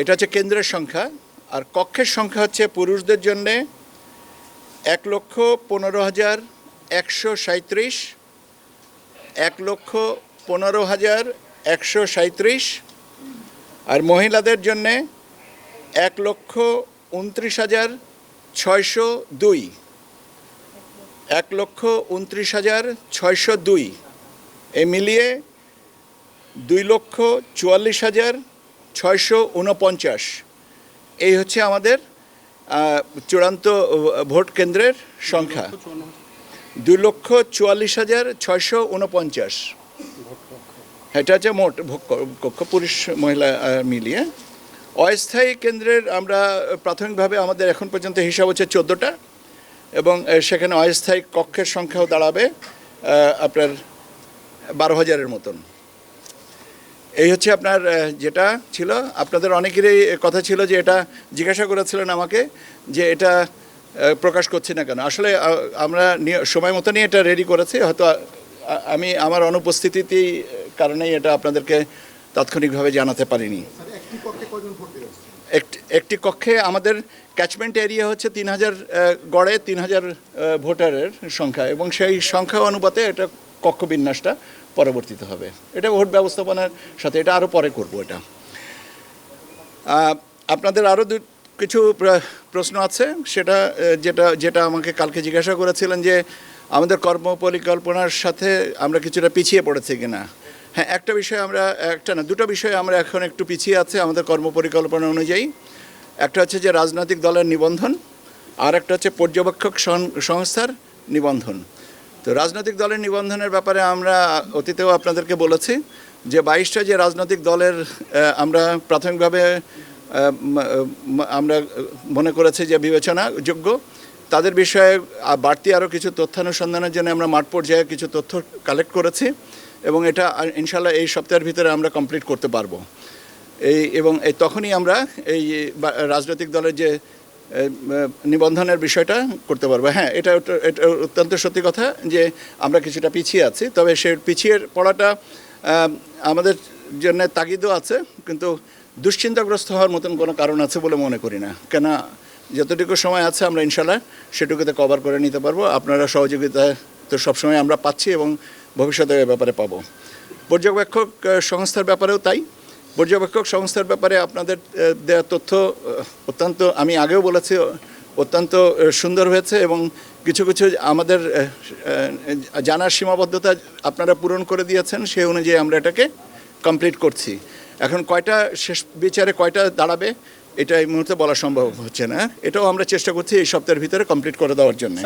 এটা হচ্ছে কেন্দ্রের সংখ্যা, আর কক্ষের সংখ্যা হচ্ছে পুরুষদের জন্যে এক লক্ষ পনেরো হাজার একশো সাঁত্রিশ এক লক্ষ পনেরো হাজার একশো সাঁত্রিশ আর মহিলাদের জন্যে এক লক্ষ উনত্রিশ হাজার ছয়শো দুই। এক লক্ষ উনত্রিশ হাজার ছয়শো দুই। এ মিলিয়ে দুই লক্ষ চুয়াল্লিশ হাজার ছয়শো উনপঞ্চাশ এই হচ্ছে আমাদের চূড়ান্ত ভোট কেন্দ্রের সংখ্যা। দুই লক্ষ চুয়াল্লিশ হাজার ছয়শো উনপঞ্চাশ এটা হচ্ছে মোট কক্ষ, পুরুষ, মহিলা মিলিয়ে। অস্থায়ী কেন্দ্রের আমরা প্রাথমিকভাবে আমাদের এখন পর্যন্ত হিসাব হচ্ছে চোদ্দোটা এবং সেখানে অস্থায়ী কক্ষের সংখ্যাও দাঁড়াবে আপনার বারো হাজারের মতন। এই হচ্ছে আপনার যেটা ছিল। আপনাদের অনেকেরই কথা ছিল যে এটা জিজ্ঞাসা করেছিলেন আমাকে যে এটা প্রকাশ করছি না কেন। আসলে আমরা সময় নিয়ে এটা রেডি করেছি। হয়তো আমি আমার অনুপস্থিতিতেই কারণেই এটা আপনাদেরকে তাৎক্ষণিকভাবে জানাতে পারিনি। একটি কক্ষে আমাদের ক্যাচমেন্ট এরিয়া হচ্ছে তিন হাজার গড়ে তিন হাজার ভোটারের সংখ্যা এবং সেই সংখ্যা অনুপাতে এটা কক্ষ বিন্যাসটা পরবর্তীতে হবে। এটা ভোট ব্যবস্থাপনার সাথে, এটা আরও পরে করব এটা। আপনাদের আরও দু, কিছু প্রশ্ন আছে? সেটা যেটা যেটা আমাকে কালকে জিজ্ঞাসা করেছিলেন যে, আমাদের কর্ম পরিকল্পনার সাথে আমরা কিছুটা পিছিয়ে পড়েছি কিনা? হ্যাঁ একটা বিষয় আমরা, একটা না, দুটো বিষয়ে আমরা এখন একটু পিছিয়ে আছে আমাদের কর্ম পরিকল্পনা অনুযায়ী। একটা হচ্ছে যে রাজনৈতিক দলের নিবন্ধন, আর একটা হচ্ছে পর্যবেক্ষক সংস্থার নিবন্ধন। তো রাজনৈতিক দলের নিবন্ধনের ব্যাপারে আমরা অতীতেও আপনাদেরকে বলেছি যে বাইশটা যে রাজনৈতিক দলের আমরা প্রাথমিকভাবে আমরা মনে করেছি যে বিবেচনা যোগ্য তাদের বিষয়ে বাড়তি আরও কিছু তথ্যানুসন্ধানের জন্য আমরা মাঠ পর্যায়ে কিছু তথ্য কালেক্ট করেছি এবং এটা ইনশাল্লাহ এই সপ্তাহের ভিতরে আমরা কমপ্লিট করতে পারব। এই এবং এই তখনই আমরা এই রাজনৈতিক দলের যে নিবন্ধনের বিষয়টা করতে পারব। হ্যাঁ এটা এটা অত্যন্ত সত্যি কথা যে আমরা কিছুটা পিছিয়ে আছি, তবে সে পিছিয়ে পড়াটা আমাদের জন্য তাগিদও আছে, কিন্তু দুশ্চিন্তাগ্রস্ত হওয়ার মতন কোনো কারণ আছে বলে মনে করি না। কেন যতটুকু সময় আছে আমরা ইনশাল্লাহ সেটুকুতে কভার করে নিতে পারব। আপনারা সহযোগিতা তো সবসময় আমরা পাচ্ছি এবং ভবিষ্যতে ব্যাপারে পাবো। পর্যবেক্ষক সংস্থার ব্যাপারেও তাই। পর্যবেক্ষক সংস্থার ব্যাপারে আপনাদের দেওয়া তথ্য অত্যন্ত, আমি আগেও বলেছি অত্যন্ত সুন্দর হয়েছে এবং কিছু কিছু আমাদের জানার সীমাবদ্ধতা আপনারা পূরণ করে দিয়েছেন সেই অনুযায়ী আমরা এটাকে কমপ্লিট করছি। এখন কয়টা শেষ বিচারে কয়টা দাঁড়াবে, এটা এই মুহূর্তে বলা সম্ভব হচ্ছে না। এটাও আমরা চেষ্টা করছি এই সপ্তাহের ভিতরে কমপ্লিট করে দেওয়ার জন্য।